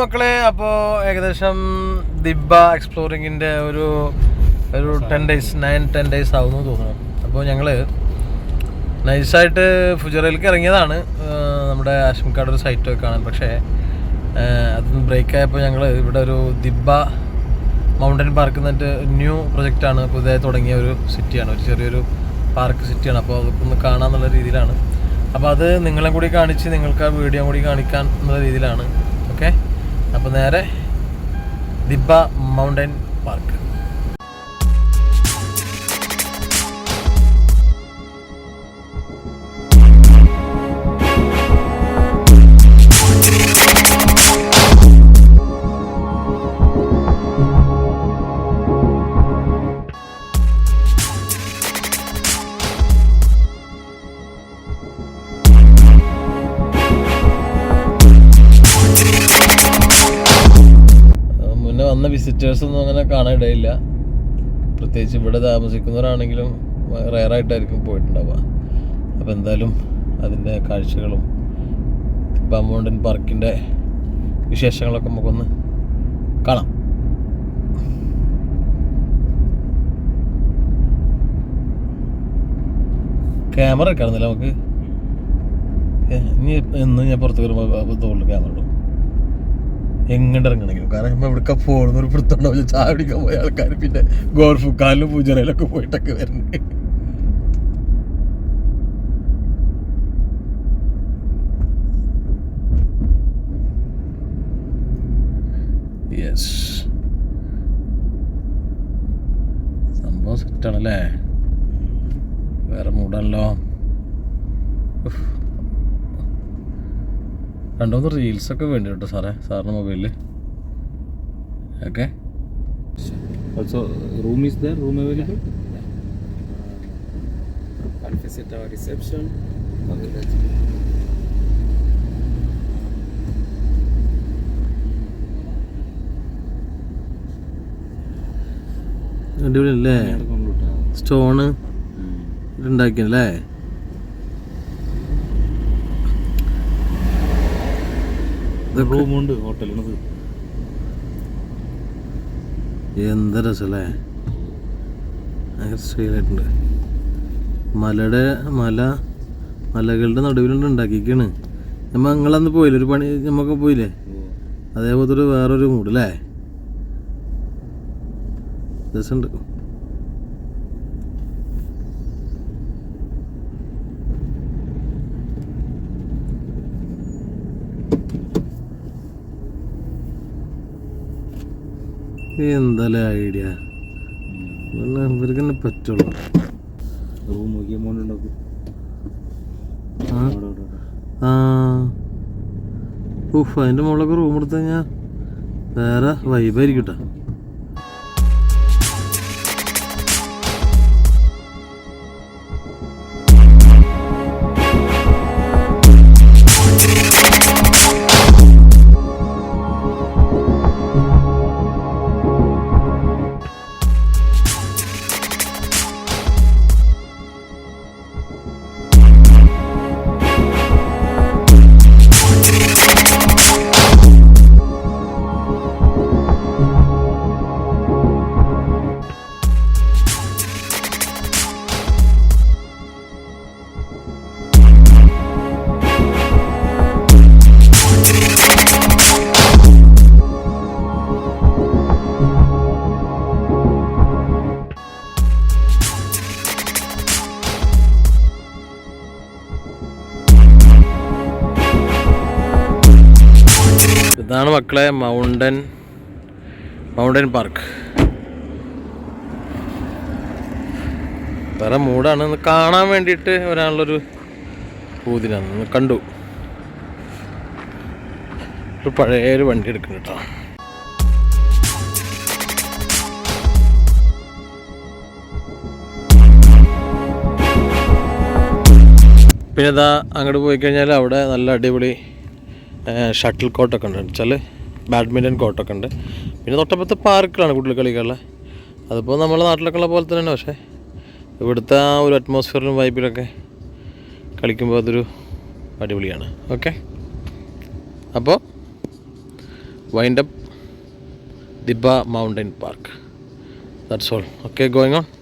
മക്കളെ അപ്പോൾ ഏകദേശം ദിബ എക്സ്പ്ലോറിങ്ങിന്റെ ഒരു ഒരു ten days nine ten days ആവുന്നു തോന്നുന്നു. അപ്പോൾ ഞങ്ങൾ നൈസായിട്ട് ഫുജറയിലേക്ക് ഇറങ്ങിയതാണ്. നമ്മുടെ ആശംകാട് ഒരു സൈറ്റ് കാണാൻ. പക്ഷേ അതൊന്ന് ബ്രേക്ക് ആയപ്പോൾ ഞങ്ങൾ ഇവിടെ ഒരു ദിബ മൗണ്ടൻ പാർക്ക് എന്നിട്ട് ന്യൂ പ്രൊജക്റ്റാണ് പുതിയതായി തുടങ്ങിയ ഒരു സിറ്റിയാണ് ഒരു ചെറിയൊരു പാർക്ക് സിറ്റിയാണ് അപ്പോൾ അതൊക്കെ ഒന്ന് കാണാന്നുള്ള രീതിയിലാണ്. അപ്പോൾ അത് നിങ്ങളെ കൂടി കാണിച്ച് നിങ്ങൾക്ക് ആ വീഡിയോ കൂടി കാണിക്കാൻ എന്നുള്ള രീതിയിലാണ്. ഓക്കെ അപ്പോൾ നേരെ ദിബ മൗണ്ടൻ പാർക്ക്. വന്ന വിസിറ്റേഴ്സ് ഒന്നും അങ്ങനെ കാണാനിടയില്ല പ്രത്യേകിച്ച് ഇവിടെ താമസിക്കുന്നവരാണെങ്കിലും റയറായിട്ടായിരിക്കും പോയിട്ടുണ്ടാവുക. അപ്പോൾ എന്തായാലും അതിന്റെ കാഴ്ചകളും ഇപ്പം പാർക്കിന്റെ വിശേഷങ്ങളൊക്കെ നമുക്കൊന്ന് കാണാം. ക്യാമറ കാണുന്നില്ല നമുക്ക്? ഇനി എന്ന് ഞാൻ പുറത്ത് വരുമ്പോൾ തോളിൽ ക്യാമറ ഇടും. എങ്ങോട്ട് ഇറങ്ങണമെങ്കിലും. കാരണം നമ്മൾ ഇവിടേക്ക് പോകുന്ന ഒരു പിടുത്തുണ്ടാവില്ല ചായ പിടിക്കാൻ പോയ ആൾക്കാർ പിന്നെ ഗോർഫുക്കാലിലും പൂജറയിലൊക്കെ പോയിട്ടൊക്കെ വരുന്നത് സംഭവം സെറ്റാണല്ലേ വേറെ മൂടാണല്ലോ. രണ്ടു മൂന്ന് റീൽസൊക്കെ വേണ്ടി കേട്ടോ സാറേ സാറിന്റെ മൊബൈലിൽ okay Also, room is there? Room available? I'll visit our reception. അടിപൊളിയല്ലേ സ്റ്റോണ് ഉണ്ടാക്കിയല്ലേ റൂം ഉണ്ട് ഹോട്ടലിനത് എന്ത് രസമല്ലേ ഭയങ്കര സ്റ്റൈലായിട്ടുണ്ട് മലയുടെ മല മലകളുടെ നടുവിലുണ്ട് ഉണ്ടാക്കിക്കാണ് നമ്മ നിങ്ങളന്ന് പോയില്ലേ? ഒരു പണി നമ്മക്ക് പോയില്ലേ? അതേപോലത്തെ ഒരു വേറൊരു മൂഡ് അല്ലേ രസമുണ്ട് എന്തായാലും ഐഡിയ ഇവർക്ക് തന്നെ പറ്റുള്ളൂ. റൂം. ആ? ഉഫ് അതിന്റെ മുകളിലൊക്കെ റൂം എടുത്തു കഴിഞ്ഞാൽ വേറെ വൈബായിരിക്കും കേട്ടോ ഇതാണ് മക്കളെ മൗണ്ടൻ മൗണ്ടൻ പാർക്ക്. വേറെ മൂടാണ്. ഒന്ന് കാണാൻ വേണ്ടിയിട്ട് പൂതിനാണ് ഒന്ന് കണ്ടു. ഒരു പഴയ ഒരു വണ്ടി എടുക്കുന്നു കേട്ടോ. പിന്നെ ഇതാ അങ്ങോട്ട് പോയി കഴിഞ്ഞാൽ അവിടെ നല്ല അടിപൊളി ഷട്ടിൽ കോട്ടൊക്കെ ഉണ്ട്. വെച്ചാൽ ബാഡ്മിന്റൺ കോട്ടൊക്കെ ഉണ്ട്. പിന്നെ തൊട്ടപ്പുറത്ത് പാർക്കിലാണ് കുട്ടികൾ കളിക്കാനുള്ളത് അതിപ്പോൾ നമ്മുടെ നാട്ടിലൊക്കെ ഉള്ള പോലെ തന്നെയാണ്. പക്ഷേ ഇവിടുത്തെ ആ ഒരു അറ്റ്മോസ്ഫിയറിലും വൈബിലൊക്കെ കളിക്കുമ്പോൾ അതൊരു അടിപൊളിയാണ്. ഓക്കെ അപ്പോൾ wind up Dibba mountain park that's all okay going on.